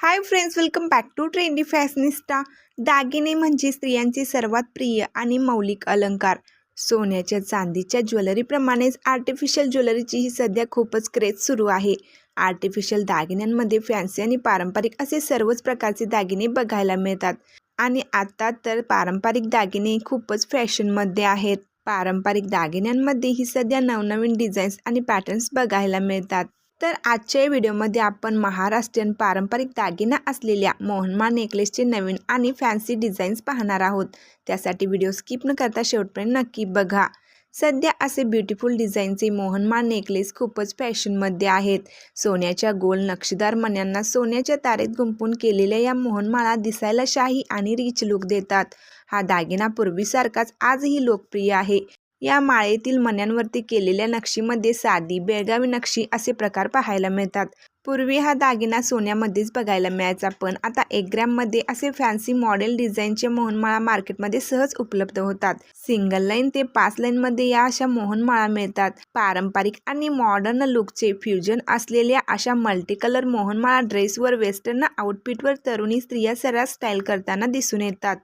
Hi friends welcome back to trendy fashionista दागिने म्हणजे स्त्रियांचे सर्वात प्रिय आणि मौलिक अलंकार. सोन्याच्या चांदीच्या ज्वेलरीप्रमाणेच आर्टिफिशियल ज्वेलरीचीही सध्या खूपच क्रेज सुरू आहे. आर्टिफिशियल दागिन्यांमध्ये फॅन्सी आणि पारंपरिक असे सर्वच प्रकारचे दागिने बघायला मिळतात. आणि आता तर पारंपरिक दागिने खूपच फॅशनमध्ये आहेत. पारंपरिक दागिन्यांमध्येही सध्या नवनवीन डिझाईन्स आणि पॅटर्न्स बघायला मिळतात. तर आजच्या व्हिडिओमध्ये आपण महाराष्ट्रीयन पारंपरिक दागिना असलेल्या मोहनमाळ नेकलेसचे नवीन आणि फॅन्सी डिझाईन्स पाहणार आहोत. त्यासाठी व्हिडिओ स्किप न करता शेवटपर्यंत नक्की बघा. सध्या असे ब्युटिफुल डिझाईनचे मोहनमाळ नेकलेस खूपच फॅशनमध्ये आहेत. सोन्याच्या गोल नक्षीदार मण्यांना सोन्याच्या तारेत गुंपून केलेल्या या मोहनमाळा दिसायला शाही आणि रिच लुक देतात. हा दागिना पूर्वीसारखाच आजही लोकप्रिय आहे. या माळेतील मण्यांवरती केलेल्या नक्षीमध्ये साधी बेळगावी नक्षी असे प्रकार पाहायला मिळतात. पूर्वी हा दागिना सोन्यामध्येच बघायला मिळायचा पण आता एक ग्रॅममध्ये असे फॅन्सी मॉडेल डिझाईनचे मोहनमाळा मार्केटमध्ये सहज उपलब्ध होतात. सिंगल लाईन ते पाच लाईनमध्ये या अशा मोहनमाळा मिळतात. पारंपरिक आणि मॉडर्न लुकचे फ्युजन असलेल्या अशा मल्टी कलर मोहनमाळा ड्रेसवर वेस्टर्न आउटफिटवर तरुणी स्त्रिया सर्रास स्टाईल करताना दिसून येतात.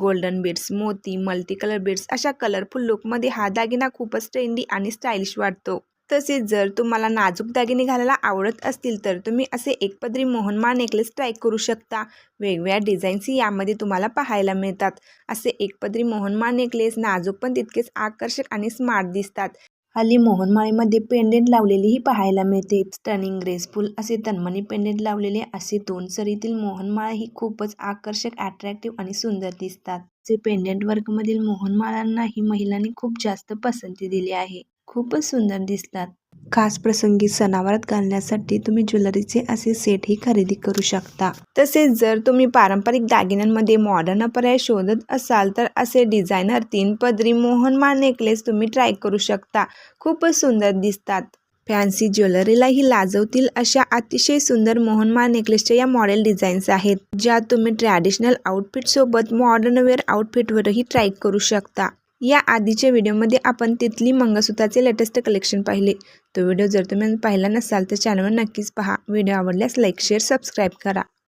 गोल्डन बीड्स मोती मल्टी कलर बीड्स अशा कलरफुल लुकमध्ये हा दागिना खूपच ट्रेंडी आणि स्टाईलिश वाटतो. तसेच जर तुम्हाला नाजूक दागिने घालायला आवडत असतील तर तुम्ही असे एकपदरी मोहनमाळ नेकलेस ट्राय करू शकता. वेगवेगळ्या डिझाईन्सही यामध्ये तुम्हाला पाहायला मिळतात. असे एकपदरी मोहनमाळ नेकलेस नाजूक पण तितकेच आकर्षक आणि स्मार्ट दिसतात. हल्ली मोहनमाळेमध्ये पेंडेंट लावलेलीही पाहायला मिळते. स्टनिंग ग्रेसफुल असे तन्मणी पेंडेंट लावलेले असे दोन सरीतील मोहनमाळा ही खूपच आकर्षक अट्रॅक्टिव्ह आणि सुंदर दिसतात. जे पेंडेंट वर्कमधील मोहनमाळांनाही महिलांनी खूप जास्त पसंती दिली आहे. खूपच सुंदर दिसतात. खास प्रसंगी सणावारात घालण्यासाठी तुम्ही ज्वेलरीचे असे सेटही खरेदी करू शकता. तसेच जर तुम्ही पारंपरिक दागिन्यांमध्ये मॉडर्न पर्याय शोधत असाल तर असे डिझायनर तीन पदरी मोहनमाळ नेकलेस तुम्ही ट्राय करू शकता. खूपच सुंदर दिसतात. फॅन्सी ज्वेलरीलाही लाजवतील अशा अतिशय सुंदर मोहनमाळ नेकलेसच्या या मॉडेल डिझाईन्स आहेत ज्या तुम्ही ट्रॅडिशनल आउटफिटसोबत मॉडर्न वेअर आउटफिटवरही ट्राय करू शकता. या आधीच्या व्हिडिओमध्ये आपण तिथली मंगळसूत्राचे लेटेस्ट कलेक्शन पाहिले. तो व्हिडिओ जर तुम्ही पाहिला नसाल तर चॅनलवर नक्कीच पहा. व्हिडिओ आवडल्यास लाईक शेअर सबस्क्राईब करा.